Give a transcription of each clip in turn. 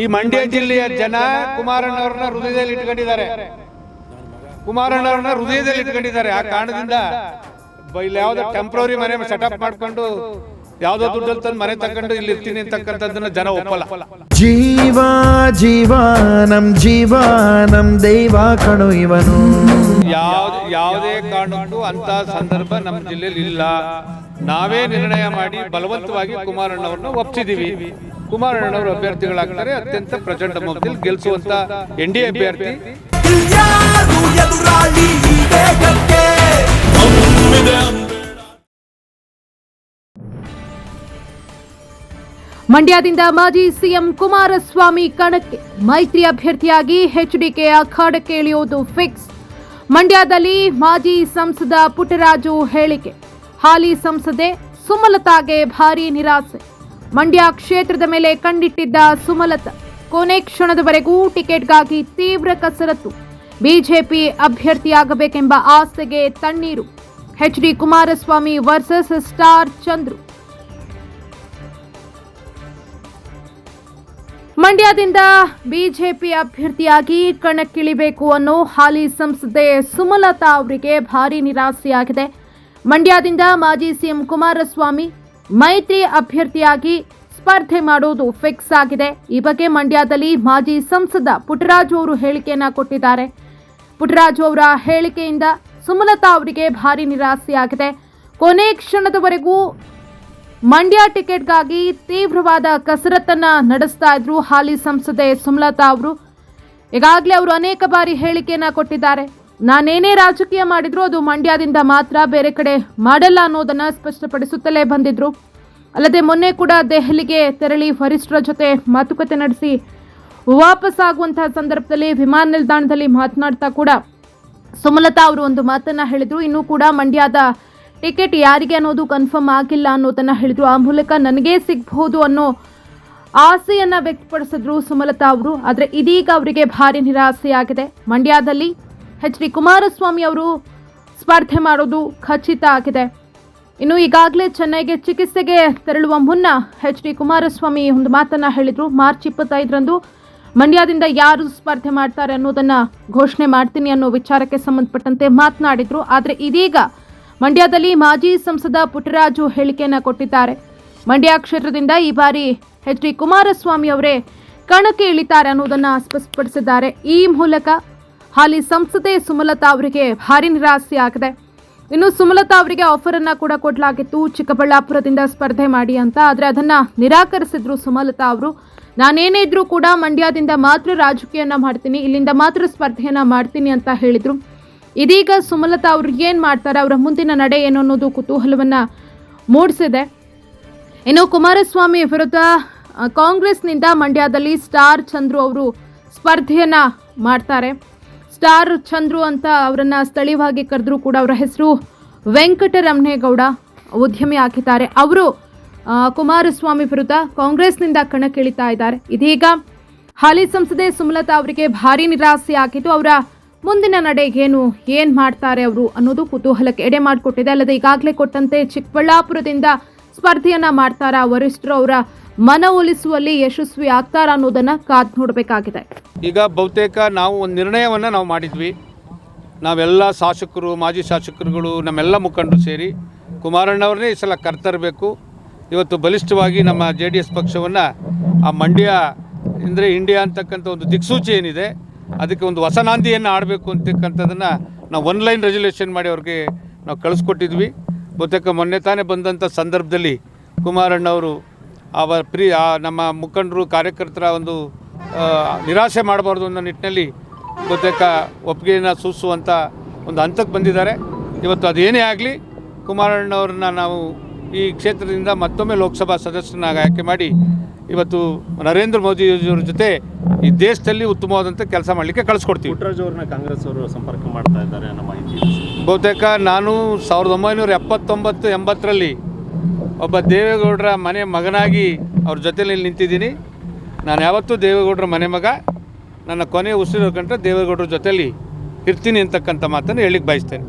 ಈ ಮಂಡ್ಯ ಜಿಲ್ಲೆಯ ಜನ ಕುಮಾರಣ್ಣವ್ರನ್ನ ಹೃದಯದಲ್ಲಿ ಇಟ್ಕೊಂಡಿದ್ದಾರೆ. ಕುಮಾರಣ್ಣವ್ರನ್ನ ಹೃದಯದಲ್ಲಿ ಇಟ್ಕೊಂಡಿದ್ದಾರೆ. ಆ ಕಾರಣದಿಂದ ಇಲ್ಲಿ ಯಾವ್ದೋ ಟೆಂಪ್ರವರಿ ಮನೆ ಸೆಟಪ್ ಮಾಡ್ಕೊಂಡು ಯಾವ್ದೋ ದುಡ್ಡಲ್ಲಿ ತಂದು ಮನೆ ತಕೊಂಡು ಇಲ್ಲಿ ಇರ್ತೀನಿ ಅಂತಕ್ಕಂಥದ್ದನ್ನ ಜನ ಒಪ್ಪಲ್ಲ. ಜೀವ ಜೀವ ನಮ್ ಜೀವ ನಮ್ ದೈವ ಕಣು ಇವನು. ಯಾವ್ದು ಯಾವುದೇ ಕಾರಣಕ್ಕೂ ಅಂತ ಸಂದರ್ಭ ನಮ್ಮ ಜಿಲ್ಲೆಯಲ್ಲಿ ಇಲ್ಲ. ನಾವೇ ನಿರ್ಣಯ ಮಾಡಿ ಬಲವಂತವಾಗಿ ಕುಮಾರಣ್ಣವ್ರನ್ನ ಒಪ್ಪಿಸಿದೀವಿ ಕುಮಾರಣ್ಣವರು ಅಭ್ಯರ್ಥಿಗಳಾಗ್ತಾರೆ ಅತ್ಯಂತ ಪ್ರಚಂಡ ಮೊದಲು ಗೆಲ್ಲಿಸುವಂತ ಎನ್ ಡಿ ಅಭ್ಯರ್ಥಿ. ಮಂಡ್ಯದಿಂದ ಮಾಜಿ ಸಿಎಂ ಕುಮಾರಸ್ವಾಮಿ ಕಣಕ್ಕೆ ಮೈತ್ರಿ ಅಭ್ಯರ್ಥಿಯಾಗಿ ಎಚ್ಡಿಕೆ ಅಖಾಡಕ್ಕೆ ಇಳಿಯುವುದು ಫಿಕ್ಸ್ ಮಂಡ್ಯದಲ್ಲಿ ಮಾಜಿ ಸಂಸದ ಪುಟ್ಟರಾಜು ಹೇಳಿಕೆ. ಹಾಲಿ ಸಂಸದೆ ಸುಮಲತಾಗೆ ಭಾರೀ ನಿರಾಸೆ. ಮಂಡ್ಯ ಕ್ಷೇತ್ರದ ಮೇಲೆ ಕಂಡಿಟ್ಟಿದ್ದ ಸುಮಲತಾ ಕೊನೆ ಕ್ಷಣದವರೆಗೂ ಟಿಕೆಟ್ಗಾಗಿ ತೀವ್ರ ಕಸರತ್ತು. ಬಿಜೆಪಿ ಅಭ್ಯರ್ಥಿಯಾಗಬೇಕೆಂಬ ಆಸೆಗೆ ತಣ್ಣೀರು. H D Kumaraswamy versus star Chandru. ಮಂಡ್ಯದಿಂದ ಬಿಜೆಪಿ ಅಭ್ಯರ್ಥಿಯಾಗಿ ಕಣಕ್ಕಿಳಿಬೇಕು ಅನ್ನೋ ಹಾಲಿ ಸಂಸದೆ ಸುಮಲತಾ ಅವರಿಗೆ ಭಾರಿ ನಿರಾಸೆಯಾಗಿದೆ. ಮಂಡ್ಯದಿಂದ ಮಾಜಿ ಸಿಎಂ ಕುಮಾರಸ್ವಾಮಿ ಮೈತ್ರಿ ಅಭ್ಯರ್ಥಿಯಾಗಿ ಸ್ಪರ್ಧೆ ಮಾಡೋದು ಫಿಕ್ಸ್ ಆಗಿದೆ. ಈ ಬಗ್ಗೆ ಮಂಡ್ಯದಲ್ಲಿ ಮಾಜಿ ಸಂಸದ ಪುಟ್ಟರಾಜು ಅವರು ಹೇಳಿಕೆಯನ್ನ ಕೊಟ್ಟಿದ್ದಾರೆ. ಪುಟ್ಟರಾಜು ಅವರ ಹೇಳಿಕೆಯಿಂದ ಸುಮಲತಾ ಅವರಿಗೆ ಭಾರಿ ನಿರಾಸೆಯಾಗಿದೆ. ಕೊನೆ ಕ್ಷಣದವರೆಗೂ ಮಂಡ್ಯ ಟಿಕೆಟ್ಗಾಗಿ ತೀವ್ರವಾದ ಕಸರತ್ತನ್ನ ನಡೆಸ್ತಾ ಇದ್ರು ಹಾಲಿ ಸಂಸದೆ ಸುಮಲತಾ ಅವರು. ಈಗಾಗಲೇ ಅವರು ಅನೇಕ ಬಾರಿ ಹೇಳಿಕೆಯನ್ನ ಕೊಟ್ಟಿದ್ದಾರೆ. ನಾನೇನೇ ರಾಜಕೀಯ ಮಾಡಿದ್ರು ಅದು ಮಂಡ್ಯದಿಂದ ಮಾತ್ರ ಬೇರೆ ಕಡೆ ಮಾಡಲ್ಲ ಅನ್ನೋದನ್ನ ಸ್ಪಷ್ಟಪಡಿಸುತ್ತಲೇ ಬಂದಿದ್ರು. ಅಲ್ಲದೆ ಮೊನ್ನೆ ಕೂಡ ದೆಹಲಿಗೆ ತೆರಳಿ ವರಿಷ್ಠರ ಜೊತೆ ಮಾತುಕತೆ ನಡೆಸಿ ವಾಪಸ್ ಆಗುವಂತಹ ಸಂದರ್ಭದಲ್ಲಿ ವಿಮಾನ ನಿಲ್ದಾಣದಲ್ಲಿ ಮಾತನಾಡ್ತಾ ಕೂಡ ಸುಮಲತಾ ಅವರು ಒಂದು ಮಾತನ್ನ ಹೇಳಿದರು. ಇನ್ನೂ ಕೂಡ ಮಂಡ್ಯದ ಟಿಕೆಟ್ ಯಾರಿಗೆ ಅನ್ನೋದು ಕನ್ಫರ್ಮ್ ಆಗಿಲ್ಲ ಅನ್ನೋದನ್ನು ಹೇಳಿದರು. ಆ ಮೂಲಕ ನನಗೇ ಸಿಗ್ಬಹುದು ಅನ್ನೋ ಆಸೆಯನ್ನು ವ್ಯಕ್ತಪಡಿಸಿದ್ರು ಸುಮಲತಾ ಅವರು. ಆದರೆ ಇದೀಗ ಅವರಿಗೆ ಭಾರಿ ನಿರಾಸೆಯಾಗಿದೆ. ಮಂಡ್ಯದಲ್ಲಿ ಎಚ್ ಡಿ ಕುಮಾರಸ್ವಾಮಿ ಅವರು ಸ್ಪರ್ಧೆ ಮಾಡೋದು ಖಚಿತ ಆಗಿದೆ. ಇನ್ನು ಈಗಾಗಲೇ ಚೆನ್ನೈಗೆ ಚಿಕಿತ್ಸೆಗೆ ತೆರಳುವ ಮುನ್ನ ಎಚ್ ಡಿ ಕುಮಾರಸ್ವಾಮಿ ಒಂದು ಮಾತನ್ನ ಹೇಳಿದರು. ಮಾರ್ಚ್ ಇಪ್ಪತ್ತೈದರಂದು ಮಂಡ್ಯದಿಂದ ಯಾರು ಸ್ಪರ್ಧೆ ಮಾಡ್ತಾರೆ ಅನ್ನೋದನ್ನು ಘೋಷಣೆ ಮಾಡ್ತೀನಿ ಅನ್ನೋ ವಿಚಾರಕ್ಕೆ ಸಂಬಂಧಪಟ್ಟಂತೆ ಮಾತನಾಡಿದ್ರು. ಆದರೆ ಇದೀಗ ಮಂಡ್ಯದಲ್ಲಿ ಮಾಜಿ ಸಂಸದ ಪುಟ್ಟರಾಜು ಹೇಳಿಕೆಯನ್ನ ಕೊಟ್ಟಿದ್ದಾರೆ. ಮಂಡ್ಯ ಕ್ಷೇತ್ರದಿಂದ ಈ ಬಾರಿ ಎಚ್ ಡಿ ಕುಮಾರಸ್ವಾಮಿ ಅವರೇ ಕಣಕ್ಕೆ ಇಳಿತಾರೆ ಅನ್ನೋದನ್ನು ಸ್ಪಷ್ಟಪಡಿಸಿದ್ದಾರೆ. ಈ ಮೂಲಕ ಹಾಲಿ ಸಂಸದೆ ಸುಮಲತಾ ಅವರಿಗೆ ಭಾರಿ ನಿರಾಸೆ ಆಗಿದೆ. ಇನ್ನು ಸುಮಲತಾ ಅವರಿಗೆ ಆಫರ್ ಅನ್ನ ಕೂಡ ಕೊಡಲಾಗಿತ್ತು. ಚಿಕ್ಕಬಳ್ಳಾಪುರದಿಂದ ಸ್ಪರ್ಧೆ ಮಾಡಿ ಅಂತ. ಆದರೆ ಅದನ್ನ ನಿರಾಕರಿಸಿದ್ರು ಸುಮಲತಾ ಅವರು. ನಾನೇನೇ ಇದ್ರೂ ಕೂಡ ಮಂಡ್ಯದಿಂದ ಮಾತ್ರ ರಾಜಕೀಯನ ಮಾಡ್ತೀನಿ, ಇಲ್ಲಿಂದ ಮಾತ್ರ ಸ್ಪರ್ಧೆಯನ್ನ ಮಾಡ್ತೀನಿ ಅಂತ ಹೇಳಿದ್ರು. ಇದೀಗ ಸುಮಲತಾ ಅವರು ಏನ್ ಮಾಡ್ತಾರೆ, ಅವರ ಮುಂದಿನ ನಡೆ ಏನು ಅನ್ನೋದು ಕುತೂಹಲವನ್ನ ಮೂಡಿಸಿದೆ. ಇನ್ನು ಕುಮಾರಸ್ವಾಮಿ ವಿರುದ್ಧ ಕಾಂಗ್ರೆಸ್ನಿಂದ ಮಂಡ್ಯದಲ್ಲಿ ಸ್ಟಾರ್ ಚಂದ್ರು ಅವರು ಸ್ಪರ್ಧೆಯನ್ನ ಮಾಡ್ತಾರೆ. ಸ್ಟಾರ್ ಚಂದ್ರು ಅಂತ ಅವರನ್ನು ಸ್ಥಳೀಯವಾಗಿ ಕರೆದ್ರು ಕೂಡ ಅವರ ಹೆಸರು ವೆಂಕಟರಮಣೇಗೌಡ ಉದ್ಯಮಿ ಹಾಕಿದ್ದಾರೆ ಅವರು ಕುಮಾರಸ್ವಾಮಿ ವಿರುದ್ಧ ಕಾಂಗ್ರೆಸ್ನಿಂದ ಕಣಕ್ಕಿಳಿತಾ ಇದ್ದಾರೆ. ಇದೀಗ ಹಾಲಿ ಸಂಸದೆ ಸುಮಲತಾ ಅವರಿಗೆ ಭಾರಿ ನಿರಾಸೆ ಆಗಿದ್ದು ಅವರ ಮುಂದಿನ ನಡೆ ಏನು ಏನ್ ಮಾಡ್ತಾರೆ ಅವರು ಅನ್ನೋದು ಕುತೂಹಲಕ್ಕೆ ಎಡೆ ಮಾಡಿಕೊಟ್ಟಿದೆ. ಅಲ್ಲದೆ ಈಗಾಗಲೇ ಕೊಟ್ಟಂತೆ ಚಿಕ್ಕಬಳ್ಳಾಪುರದಿಂದ ಸ್ಪರ್ಧೆಯನ್ನ ಮಾಡ್ತಾರಾ ವರಿಷ್ಠರು ಅವರ ಮನವೊಲಿಸುವಲ್ಲಿ ಯಶಸ್ವಿ ಆಗ್ತಾರ ಅನ್ನೋದನ್ನ ಕಾದ್ ನೋಡಬೇಕಾಗಿದೆ. ಈಗ ಬಹುತೇಕ ನಾವು ಒಂದು ನಿರ್ಣಯವನ್ನು ನಾವು ಮಾಡಿದ್ವಿ. ನಾವೆಲ್ಲ ಶಾಸಕರು, ಮಾಜಿ ಶಾಸಕರುಗಳು, ನಮ್ಮೆಲ್ಲ ಮುಖಂಡರು ಸೇರಿ ಕುಮಾರಣ್ಣವ್ರನ್ನೇ ಈ ಸಲ ಕರ್ತರಬೇಕು. ಇವತ್ತು ಬಲಿಷ್ಠವಾಗಿ ನಮ್ಮ ಜೆ ಡಿ ಎಸ್ ಪಕ್ಷವನ್ನು ಆ ಮಂಡ್ಯ ಅಂದರೆ ಇಂಡಿಯಾ ಅಂತಕ್ಕಂಥ ಒಂದು ದಿಕ್ಸೂಚಿ ಏನಿದೆ, ಅದಕ್ಕೆ ಒಂದು ಹೊಸ ನಾಂದಿಯನ್ನು ಆಡಬೇಕು ಅಂತಕ್ಕಂಥದ್ದನ್ನು ನಾವು ಆನ್ಲೈನ್ ರೆಜುಲೇಷನ್ ಮಾಡಿ ಅವ್ರಿಗೆ ನಾವು ಕಳಿಸ್ಕೊಟ್ಟಿದ್ವಿ. ಬಹುತೇಕ ಮೊನ್ನೆ ತಾನೇ ಬಂದಂಥ ಸಂದರ್ಭದಲ್ಲಿ ಕುಮಾರಣ್ಣವರು ಅವರ ಪ್ರಿ ನಮ್ಮ ಮುಖಂಡರು ಕಾರ್ಯಕರ್ತರ ಒಂದು ನಿರಾಶೆ ನಿರಾಸೆ ಮಾಡಬಾರ್ದು ಅನ್ನೋ ನಿಟ್ಟಿನಲ್ಲಿ ಬಹುತೇಕ ಒಪ್ಪಿಗೆಯನ್ನು ಸೂಸುವಂಥ ಒಂದು ಹಂತಕ್ಕೆ ಬಂದಿದ್ದಾರೆ. ಇವತ್ತು ಅದೇನೇ ಆಗಲಿ ಕುಮಾರಣ್ಣವ್ರನ್ನ ನಾವು ಈ ಕ್ಷೇತ್ರದಿಂದ ಮತ್ತೊಮ್ಮೆ ಲೋಕಸಭಾ ಸದಸ್ಯನಾಗಿ ಆಯ್ಕೆ ಮಾಡಿ ಇವತ್ತು ನರೇಂದ್ರ ಮೋದಿಯವರ ಜೊತೆ ಈ ದೇಶದಲ್ಲಿ ಉತ್ತಮವಾದಂಥ ಕೆಲಸ ಮಾಡಲಿಕ್ಕೆ ಕಳಿಸ್ಕೊಡ್ತೀವಿ. ಪುಟ್ಟರಾಜ್ ಅವ್ರನ್ನ ಕಾಂಗ್ರೆಸ್ ಅವರು ಸಂಪರ್ಕ ಮಾಡ್ತಾ ಇದ್ದಾರೆ ನಮ್ಮ ಮಾಹಿತಿ ಬಹುತೇಕ ನಾನು ಸಾವಿರದ ಒಂಬೈನೂರ ಎಪ್ಪತ್ತೊಂಬತ್ತು ಎಂಬತ್ತರಲ್ಲಿ ಒಬ್ಬ ದೇವೇಗೌಡರ ಮನೆ ಮಗನಾಗಿ ಅವ್ರ ಜೊತೆಲಿ ನಿಂತಿದ್ದೀನಿ. ನಾನು ಯಾವತ್ತೂ ದೇವೇಗೌಡರ ಮನೆ ಮಗ ನನ್ನ ಕೊನೆ ಉಸಿರು ಕಂಡ್ರೆ ದೇವೇಗೌಡರ ಜೊತೆಯಲ್ಲಿ ಇರ್ತೀನಿ ಅಂತಕ್ಕಂಥ ಮಾತನ್ನು ಹೇಳಿಕ್ಕೆ ಬಯಸ್ತೇನೆ.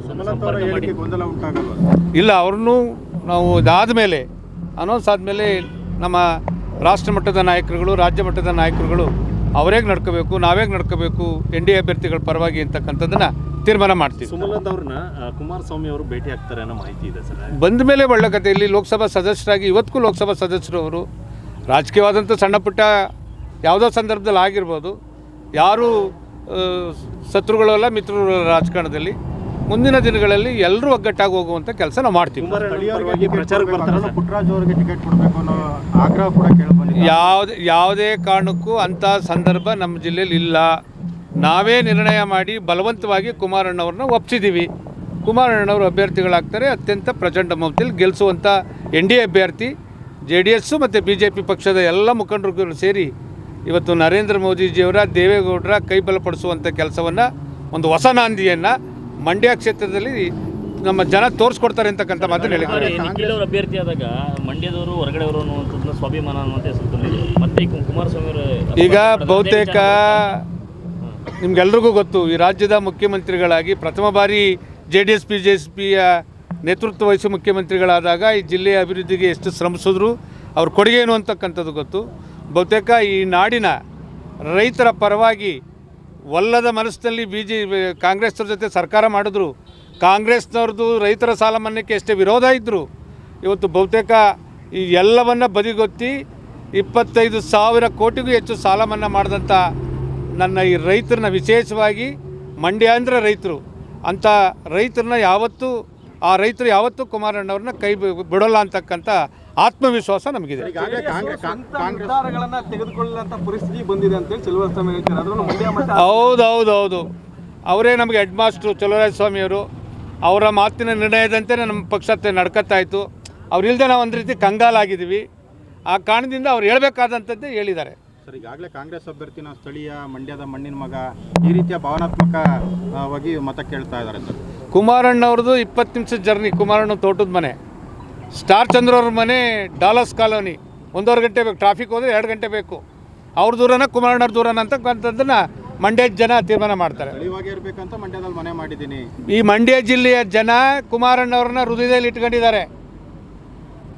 ಇಲ್ಲ ಅವ್ರನ್ನೂ ನಾವು ಇದಾದ ಮೇಲೆ ಅನೌನ್ಸ್ ಆದಮೇಲೆ ನಮ್ಮ ರಾಷ್ಟ್ರ ಮಟ್ಟದ ನಾಯಕರುಗಳು ರಾಜ್ಯ ಮಟ್ಟದ ನಾಯಕರುಗಳು ಅವರೇಗೆ ನಡ್ಕೋಬೇಕು ನಾವೇಗೆ ನಡ್ಕೋಬೇಕು ಎನ್ ಡಿ ಎ ಅಭ್ಯರ್ಥಿಗಳ ಪರವಾಗಿ ಅಂತಕ್ಕಂಥದ್ದನ್ನು ತೀರ್ಮಾನ ಮಾಡ್ತೀವಿ. ಸುಮಲತಾ ಅವ್ರನ್ನ ಕುಮಾರಸ್ವಾಮಿ ಅವರು ಭೇಟಿ ಆಗ್ತಾರೆ ಅನ್ನೋ ಮಾಹಿತಿ ಇದೆ ಸರ್. ಬಂದ ಮೇಲೆ ಒಳ್ಳೆ ಕತೆ ಇಲ್ಲಿ ಲೋಕಸಭಾ ಸದಸ್ಯರಾಗಿ ಇವತ್ತಿಗೂ ಲೋಕಸಭಾ ಸದಸ್ಯರು ಅವರು ರಾಜಕೀಯವಾದಂಥ ಸಣ್ಣ ಪುಟ್ಟ ಯಾವುದೋ ಸಂದರ್ಭದಲ್ಲಿ ಆಗಿರ್ಬೋದು. ಯಾರು ಶತ್ರುಗಳಲ್ಲ ಮಿತ್ರರು ರಾಜಕಾರಣದಲ್ಲಿ. ಮುಂದಿನ ದಿನಗಳಲ್ಲಿ ಎಲ್ಲರೂ ಒಗ್ಗಟ್ಟಾಗಿ ಹೋಗುವಂಥ ಕೆಲಸ ನಾವು ಮಾಡ್ತೀವಿ. ಯಾವುದೇ ಯಾವುದೇ ಕಾರಣಕ್ಕೂ ಅಂಥ ಸಂದರ್ಭ ನಮ್ಮ ಜಿಲ್ಲೆಯಲ್ಲಿ ಇಲ್ಲ. ನಾವೇ ನಿರ್ಣಯ ಮಾಡಿ ಬಲವಂತವಾಗಿ ಕುಮಾರಣ್ಣವ್ರನ್ನ ಒಪ್ಸಿದ್ದೀವಿ ಕುಮಾರಣ್ಣವರು ಅಭ್ಯರ್ಥಿಗಳಾಗ್ತಾರೆ ಅತ್ಯಂತ ಪ್ರಚಂಡ ಮೌತಿಯಲ್ಲಿ ಗೆಲ್ಲಿಸುವಂಥ ಎನ್ ಡಿ ಎ ಅಭ್ಯರ್ಥಿ ಜೆ ಡಿ ಎಸ್ಸು ಮತ್ತು ಬಿ ಜೆ ಪಿ ಪಕ್ಷದ ಎಲ್ಲ ಮುಖಂಡರು ಸೇರಿ ಇವತ್ತು ನರೇಂದ್ರ ಮೋದಿಜಿಯವರ ದೇವೇಗೌಡರ ಕೈ ಬಲಪಡಿಸುವಂಥ ಕೆಲಸವನ್ನು ಒಂದು ಹೊಸ ನಾಂದಿಯನ್ನು ಮಂಡ್ಯ ಕ್ಷೇತ್ರದಲ್ಲಿ ನಮ್ಮ ಜನ ತೋರಿಸ್ಕೊಡ್ತಾರೆ ಅಂತಕ್ಕಂಥ ಮಾತನ್ನು ಹೇಳಿದ್ದಾರೆ. ಅಭ್ಯರ್ಥಿ ಆದಾಗ ಮಂಡ್ಯದವರು ಹೊರಗಡೆಯವರು ಸ್ವಾಭಿಮಾನ ಈಗ ಬಹುತೇಕ ನಿಮ್ಗೆಲ್ರಿಗೂ ಗೊತ್ತು, ಈ ರಾಜ್ಯದ ಮುಖ್ಯಮಂತ್ರಿಗಳಾಗಿ ಪ್ರಥಮ ಬಾರಿ J D S P J S ಪಿಯ ನೇತೃತ್ವ ವಹಿಸಿ ಮುಖ್ಯಮಂತ್ರಿಗಳಾದಾಗ ಈ ಜಿಲ್ಲೆಯ ಅಭಿವೃದ್ಧಿಗೆ ಎಷ್ಟು ಶ್ರಮಿಸಿದ್ರು, ಅವ್ರ ಕೊಡುಗೆ ಏನು ಅಂತಕ್ಕಂಥದ್ದು ಗೊತ್ತು. ಬಹುತೇಕ ಈ ನಾಡಿನ ರೈತರ ಪರವಾಗಿ ಒಲ್ಲದ ಮನಸ್ಸಿನಲ್ಲಿ ಬಿ ಜೆ ಕಾಂಗ್ರೆಸ್ನವ್ರ ಜೊತೆ ಸರ್ಕಾರ ಮಾಡಿದ್ರು. ಕಾಂಗ್ರೆಸ್ನವ್ರದ್ದು ರೈತರ ಸಾಲ ಮನ್ನಕ್ಕೆ ಎಷ್ಟೇ ವಿರೋಧ ಇದ್ದರು ಇವತ್ತು ಬಹುತೇಕ ಈ ಎಲ್ಲವನ್ನು ಬದಿಗೊತ್ತಿ ಇಪ್ಪತ್ತೈದು ಸಾವಿರ ಕೋಟಿಗೂ ಹೆಚ್ಚು ಸಾಲ ಮನ್ನಾ ಮಾಡಿದಂಥ ನನ್ನ ಈ ರೈತರನ್ನ ವಿಶೇಷವಾಗಿ ಮಂಡ್ಯ ಅಂದರೆ ರೈತರು ಅಂಥ ರೈತರನ್ನ ಯಾವತ್ತೂ ಆ ರೈತರು ಯಾವತ್ತೂ ಕುಮಾರಣ್ಣವ್ರನ್ನ ಕೈ ಬಿ- ಬಿಡೋಲ್ಲ ಅಂತಕ್ಕಂಥ ಆತ್ಮವಿಶ್ವಾಸ ನಮಗಿದೆ. ಹೌದು ಹೌದು ಹೌದು ಅವರೇ ನಮಗೆ ಹೆಡ್ ಮಾಸ್ಟ್ರು ಚಲುವರಾಜ ಸ್ವಾಮಿಯವರು ಅವರ. ಮಾತಿನ ನಿರ್ಣಯದಂತೆ ನಮ್ಮ ಪಕ್ಷ ನಡ್ಕತ್ತಾ ಇತ್ತು. ಅವ್ರಿಲ್ದೆ ನಾವು ಒಂದು ರೀತಿ ಕಂಗಾಲಾಗಿದ್ದೀವಿ. ಆ ಕಾರಣದಿಂದ ಅವ್ರು ಹೇಳಬೇಕಾದಂಥದ್ದೇ ಹೇಳಿದ್ದಾರೆ. ಸರ್ ಈಗಾಗಲೇ ಕಾಂಗ್ರೆಸ್ ಅಭ್ಯರ್ಥಿನ ಸ್ಥಳೀಯ ಮಂಡ್ಯದ ಮಣ್ಣಿನ ಮಗ ಈ ರೀತಿಯ ಭಾವನಾತ್ಮಕವಾಗಿ ಮತ ಕೇಳ್ತಾ ಇದ್ದಾರೆ ಸರ್. ಕುಮಾರಣ್ಣವ್ರದ್ದು ಇಪ್ಪತ್ತು ನಿಮಿಷದ ಜರ್ನಿ. ಕುಮಾರಣ್ಣ ತೋಟದ ಮನೆ. ಸ್ಟಾರ್ ಚಂದ್ರ ಅವ್ರ ಮನೆ ಡಾಲರ್ಸ್ ಕಾಲೋನಿ. ಒಂದೂವರೆ ಗಂಟೆ ಬೇಕು. ಟ್ರಾಫಿಕ್ ಹೋದರೆ ಎರಡು ಗಂಟೆ ಬೇಕು. ಅವ್ರ ದೂರನ ಕುಮಾರಣ್ಣವ್ರ ದೂರನ ಅಂತಕ್ಕಂಥದ್ದನ್ನು ಮಂಡ್ಯದ ಜನ ತೀರ್ಮಾನ ಮಾಡ್ತಾರೆ. ಸ್ಥಳೀಯವಾಗಿ ಇರಬೇಕಂತ ಮಂಡ್ಯದಲ್ಲಿ ಮನೆ ಮಾಡಿದ್ದೀನಿ. ಈ ಮಂಡ್ಯ ಜಿಲ್ಲೆಯ ಜನ ಕುಮಾರಣ್ಣವ್ರನ್ನ ಹೃದಯದಲ್ಲಿ ಇಟ್ಕೊಂಡಿದ್ದಾರೆ.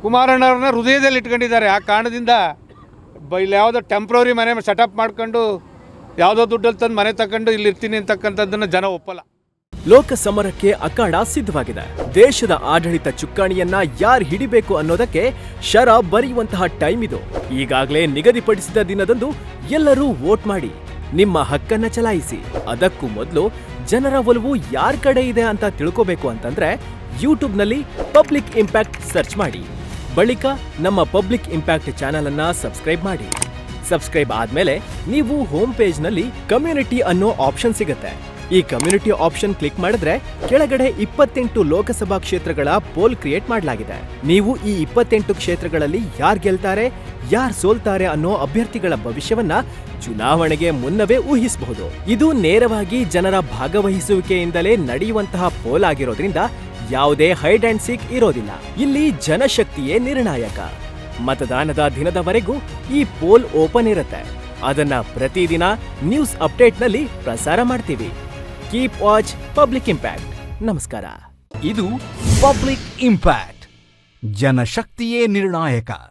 ಕುಮಾರಣ್ಣವ್ರನ್ನ ಹೃದಯದಲ್ಲಿ ಇಟ್ಕೊಂಡಿದ್ದಾರೆ. ಆ ಕಾರಣದಿಂದ ಇಲ್ಲಿ ಯಾವುದೋ ಟೆಂಪ್ರವರಿ ಮನೆ ಸೆಟಪ್ ಮಾಡ್ಕೊಂಡು ಯಾವುದೋ ದುಡ್ಡಲ್ಲಿ ತಂದು ಮನೆ ತಗೊಂಡು ಇಲ್ಲಿ ಇರ್ತೀನಿ ಅಂತಕ್ಕಂಥದ್ದನ್ನು ಜನ ಒಪ್ಪಲ್ಲ. ಲೋಕಸಮರಕ್ಕೆ ಅಖಾಡ ಸಿದ್ಧವಾಗಿದೆ. ದೇಶದ ಆಡಳಿತ ಚುಕ್ಕಾಣಿಯನ್ನ ಯಾರು ಹಿಡಿಬೇಕು ಅನ್ನೋದಕ್ಕೆ ಶರ ಬರೆಯುವಂತಹ ಟೈಮ್ ಇದು. ಈಗಾಗಲೇ ನಿಗದಿಪಡಿಸಿದ ದಿನದಂದು ಎಲ್ಲರೂ ವೋಟ್ ಮಾಡಿ, ನಿಮ್ಮ ಹಕ್ಕನ್ನ ಚಲಾಯಿಸಿ. ಅದಕ್ಕೂ ಮೊದಲು ಜನರ ಒಲವು ಯಾರ್ ಕಡೆ ಇದೆ ಅಂತ ತಿಳ್ಕೋಬೇಕು ಅಂತಂದ್ರೆ ಯೂಟ್ಯೂಬ್ನಲ್ಲಿ ಪಬ್ಲಿಕ್ ಇಂಪ್ಯಾಕ್ಟ್ ಸರ್ಚ್ ಮಾಡಿ. ಬಳಿಕ ನಮ್ಮ ಪಬ್ಲಿಕ್ ಇಂಪ್ಯಾಕ್ಟ್ ಚಾನೆಲ್ ಅನ್ನ ಸಬ್ಸ್ಕ್ರೈಬ್ ಮಾಡಿ. ಸಬ್ಸ್ಕ್ರೈಬ್ ಆದ್ಮೇಲೆ ನೀವು ಹೋಮ್ ಪೇಜ್ನಲ್ಲಿ ಕಮ್ಯುನಿಟಿ ಅನ್ನೋ ಆಪ್ಷನ್ ಸಿಗುತ್ತೆ. ಈ ಕಮ್ಯುನಿಟಿ ಆಪ್ಷನ್ ಕ್ಲಿಕ್ ಮಾಡಿದ್ರೆ ಕೆಳಗಡೆ ಇಪ್ಪತ್ತೆಂಟು ಲೋಕಸಭಾ ಕ್ಷೇತ್ರಗಳ ಪೋಲ್ ಕ್ರಿಯೇಟ್ ಮಾಡಲಾಗಿದೆ. ನೀವು ಈ ಇಪ್ಪತ್ತೆಂಟು ಕ್ಷೇತ್ರಗಳಲ್ಲಿ ಯಾರ್ ಗೆಲ್ತಾರೆ, ಯಾರ್ ಸೋಲ್ತಾರೆ ಅನ್ನೋ ಅಭ್ಯರ್ಥಿಗಳ ಭವಿಷ್ಯವನ್ನ ಚುನಾವಣೆಗೆ ಮುನ್ನವೇ ಊಹಿಸಬಹುದು. ಇದು ನೇರವಾಗಿ ಜನರ ಭಾಗವಹಿಸುವಿಕೆಯಿಂದಲೇ ನಡೆಯುವಂತಹ ಪೋಲ್ ಆಗಿರೋದ್ರಿಂದ ಯಾವುದೇ ಹೈಡ್ ಅಂಡ್ ಸೀಕ್ ಇರೋದಿಲ್ಲ. ಇಲ್ಲಿ ಜನಶಕ್ತಿಯೇ ನಿರ್ಣಾಯಕ. ಮತದಾನದ ದಿನದವರೆಗೂ ಈ ಪೋಲ್ ಓಪನ್ ಇರುತ್ತೆ. ಅದನ್ನ ಪ್ರತಿದಿನ ನ್ಯೂಸ್ ಅಪ್ಡೇಟ್ನಲ್ಲಿ ಪ್ರಸಾರ ಮಾಡ್ತೀವಿ. ಕೀಪ್ ವಾಚ್ ಪಬ್ಲಿಕ್ ಇಂಪ್ಯಾಕ್ಟ್ ನಮಸ್ಕಾರ. ಇದು ಪಬ್ಲಿಕ್ ಇಂಪ್ಯಾಕ್ಟ್ ಜನಶಕ್ತಿಯೇ ನಿರ್ಣಾಯಕ.